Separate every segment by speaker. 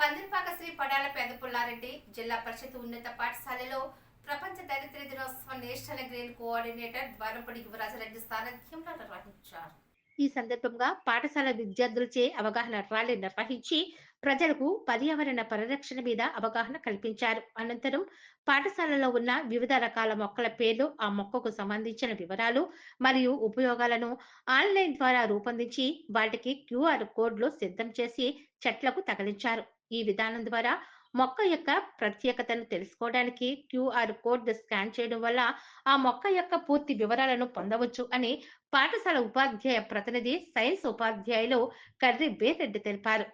Speaker 1: పందిరిపాక శ్రీ పడాల పెద్ద పుల్లారెడ్డి జిల్లా పరిషత్ ఉన్నత పాఠశాలలో ప్రపంచ దరిద్ర దినోత్సవ నేషనల్ గ్రీన్ కోఆర్డినేటర్ ద్వారపడి యువరాజరెడ్డి సారథ్యంలో నిర్వహించారు.
Speaker 2: ఈ సందర్భంగా పాఠశాల విద్యార్థులచే అవగాహన ర్యాలీ నిర్వహించి ప్రజలకు పర్యావరణ పరిరక్షణ మీద అవగాహన కల్పించారు. అనంతరం పాఠశాలలో ఉన్న వివిధ రకాల మొక్కల పేర్లు ఆ మొక్కకు సంబంధించిన వివరాలు మరియు ఉపయోగాలను ఆన్లైన్ ద్వారా రూపొందించి వాటికి క్యూఆర్ కోడ్లు సిద్ధం చేసి చెట్లకు తగిలించారు. ఈ విధానం ద్వారా మొక్క యొక్క ప్రత్యేకతను తెలుసుకోవడానికి క్యూఆర్ కోడ్ స్కాన్ చేయడం వల్ల ఆ మొక్క యొక్క పూర్తి వివరాలను పొందవచ్చు అని పాఠశాల ఉపాధ్యాయ ప్రతినిధి సైన్స్ ఉపాధ్యాయులు కర్రి బేరెడ్డి తెలిపారు.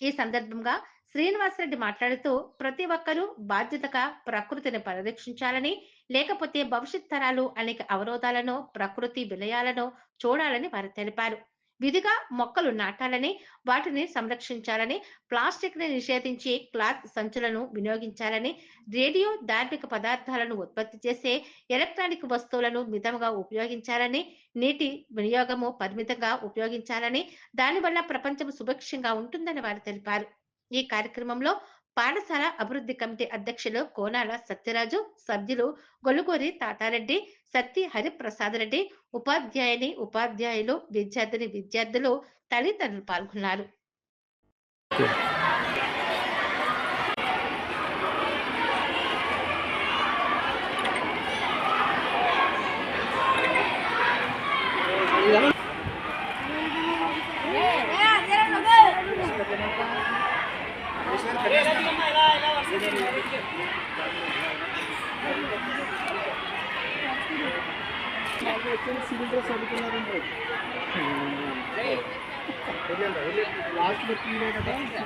Speaker 2: ఈ సందర్భంగా శ్రీనివాసరెడ్డి మాట్లాడుతూ ప్రతి ఒక్కరూ బాధ్యతగా ప్రకృతిని పరిరక్షించాలని లేకపోతే భవిష్యత్ తరాలు అనేక అవరోధాలను ప్రకృతి విలయాలను చూడాలని వారు తెలిపారు. విధిగా మొక్కలు నాటాలని వాటిని సంరక్షించాలని ప్లాస్టిక్ని నిషేధించి క్లాత్ సంచులను వినియోగించాలని రేడియో ధార్మిక పదార్థాలను ఉత్పత్తి చేసే ఎలక్ట్రానిక్ వస్తువులను మితంగా ఉపయోగించాలని నీటి వినియోగము పరిమితంగా ఉపయోగించాలని దానివల్ల ప్రపంచం సుభిక్షంగా ఉంటుందని వారు తెలిపారు. ఈ కార్యక్రమంలో పాఠశాల అభివృద్ధి కమిటీ అధ్యక్షులు కోనాల సత్యరాజు సభ్యులు గొలుగూరి తాతారెడ్డి సత్తి హరిప్రసాద్ రెడ్డి ఉపాధ్యాయుని ఉపాధ్యాయులు విద్యార్థిని విద్యార్థులు తల్లిదండ్రులు పాల్గొన్నారు.
Speaker 3: సివిల్ డ్రెస్ అడుగుతున్నారండి లాస్ట్లో సివిల్ డ్రెస్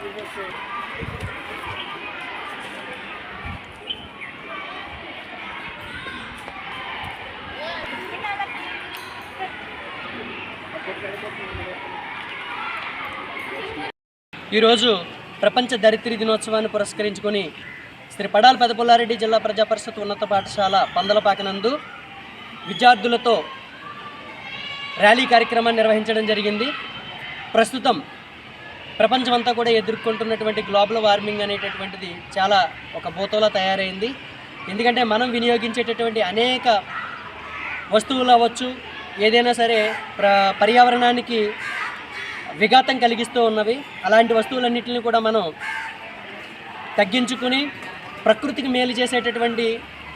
Speaker 4: ఈరోజు ప్రపంచ దరిత్రి దినోత్సవాన్ని పురస్కరించుకొని శ్రీ పడాల పెదపుల్లారెడ్డి జిల్లా ప్రజాపరిషత్ ఉన్నత పాఠశాల పందలపాకనందు విద్యార్థులతో ర్యాలీ కార్యక్రమాన్ని నిర్వహించడం జరిగింది. ప్రస్తుతం ప్రపంచమంతా కూడా ఎదుర్కొంటున్నటువంటి గ్లోబల్ వార్మింగ్ అనేటటువంటిది చాలా ఒక భూతంలా తయారైంది. ఎందుకంటే మనం వినియోగించేటటువంటి అనేక వస్తువులు అవ్వచ్చు ఏదైనా సరే ప్ర పర్యావరణానికి విఘాతం కలిగిస్తూ ఉన్నవి. అలాంటి వస్తువులన్నింటిని కూడా మనం తగ్గించుకుని ప్రకృతికి మేలు చేసేటటువంటి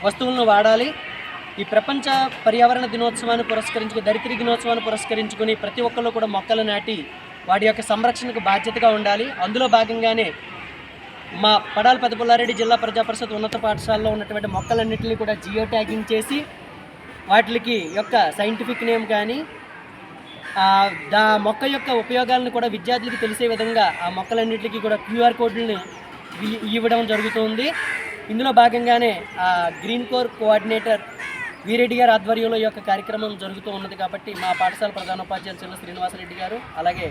Speaker 4: వస్తువులను వాడాలి. ఈ ప్రపంచ పర్యావరణ దినోత్సవాన్ని పురస్కరించుకుని దరిద్ర దినోత్సవాన్ని పురస్కరించుకుని ప్రతి ఒక్కళ్ళు కూడా మొక్కలు నాటి వాటి యొక్క సంరక్షణకు బాధ్యతగా ఉండాలి. అందులో భాగంగానే మా పడాల పెదపుల్లారెడ్డి జిల్లా ప్రజాపరిషత్ ఉన్నత పాఠశాలలో ఉన్నటువంటి మొక్కలన్నింటినీ కూడా జియో ట్యాగింగ్ చేసి వాటికి యొక్క సైంటిఫిక్ నేమ్ కానీ దా మొక్క యొక్క ఉపయోగాలను కూడా విద్యార్థులకు తెలిసే విధంగా ఆ మొక్కలన్నింటికి కూడా క్యూఆర్ కోడ్లను ఇవ్వడం జరుగుతుంది. ఇందులో భాగంగానే ఆ గ్రీన్ కోర్ కోఆర్డినేటర్ వీరెడ్డి గారి ఆధ్వర్యంలో ఈ యొక్క కార్యక్రమం జరుగుతూ ఉన్నది కాబట్టి మా పాఠశాల ప్రధానోపాధ్యాయులు చిన్న శ్రీనివాసరెడ్డి గారు అలాగే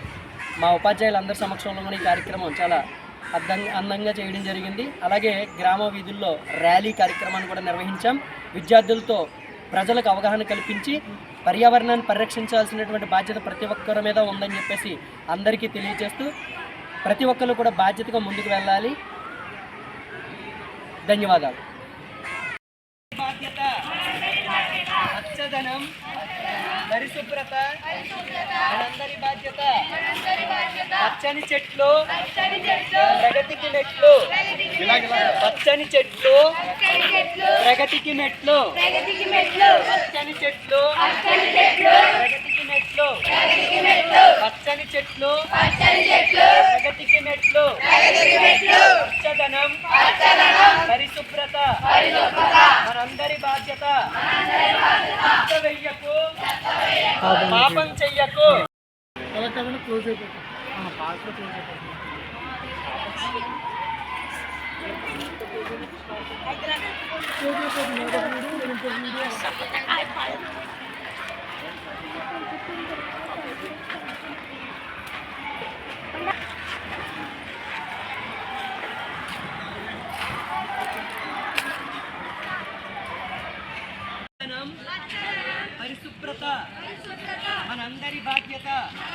Speaker 4: మా ఉపాధ్యాయులందరి సమక్షంలో కూడా ఈ కార్యక్రమం చాలా అర్థం అందంగా చేయడం జరిగింది. అలాగే గ్రామ వీధుల్లో ర్యాలీ కార్యక్రమాన్ని కూడా నిర్వహించాం. విద్యార్థులతో ప్రజలకు అవగాహన కల్పించి పర్యావరణాన్ని పరిరక్షించాల్సినటువంటి బాధ్యత ప్రతి ఒక్కరి మీద ఉందని చెప్పేసి అందరికీ తెలియజేస్తూ ప్రతి ఒక్కరు కూడా బాధ్యతగా ముందుకు వెళ్ళాలి. ధన్యవాదాలు. బాధ్యత పరిశుభ్రత మనందరి బాధ్యత. పచ్చని చెట్లు ప్రగతికి మెట్లు. పచ్చని చెట్లు ప్రగతికి మెట్లు. పచ్చని చెట్లు ప్రగతికి మెట్లు. పచ్చని చెట్లు ప్రగతికి మెట్లు. పచ్చదనం పరిశుభ్రత మనందరి బాధ్యత. పాపం చెయ్యకు
Speaker 3: అయిపోతుంది క్లోజ్ అయిపోతుంది अंदर ही बात था